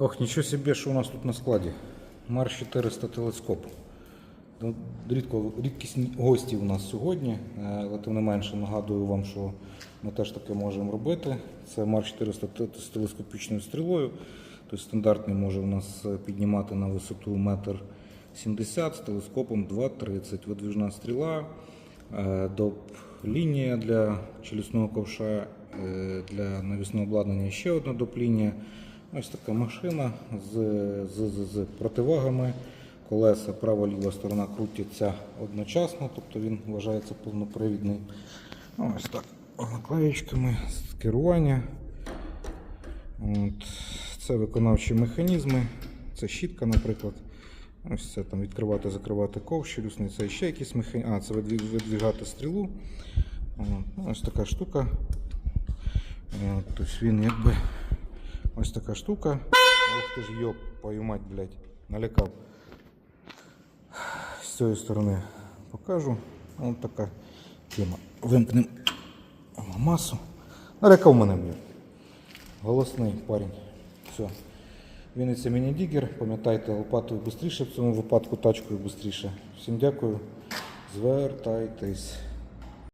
Ох, нічого собі, що у нас тут на складі. Марш 400 телескоп. Ну, Рідко, рідкісні гості у нас сьогодні, е, але тим не менше нагадую вам, що ми теж таке можемо робити. Це Марш 400 з телескопічною стрілою. Тобто стандартний може у нас е, піднімати на висоту 1,70 м з телескопом 2,30 Видвіжна стріла, е, доп лінія для челюсного ковша, для навісного обладнання ще одна доп-лінія. Ось така машина з, з, з, з противагами. Колеса права-ліва сторона крутяться одночасно, тобто він вважається повнопривідний. Ось так. Наклеєчками з керування. От. Це виконавчі механізми. Це щітка, наприклад. Ось це там відкривати, закривати ковш, челюсний, це ще якісь механізми. А, це видві- видвігати стрілу. От. Ну, Ось така штука. Тобто він якби ось така штука. Ох ти ж йоп, пою мать, блядь, налякав. З цієї сторони покажу. Ось така тема. Вимкнемо масу. Налякав мене, блядь. Голосний парень. Все. Вінниця міні-дігер. Пам'ятайте, лопатою швидше, в цьому випадку тачкою швидше. Всім дякую. Звертайтесь.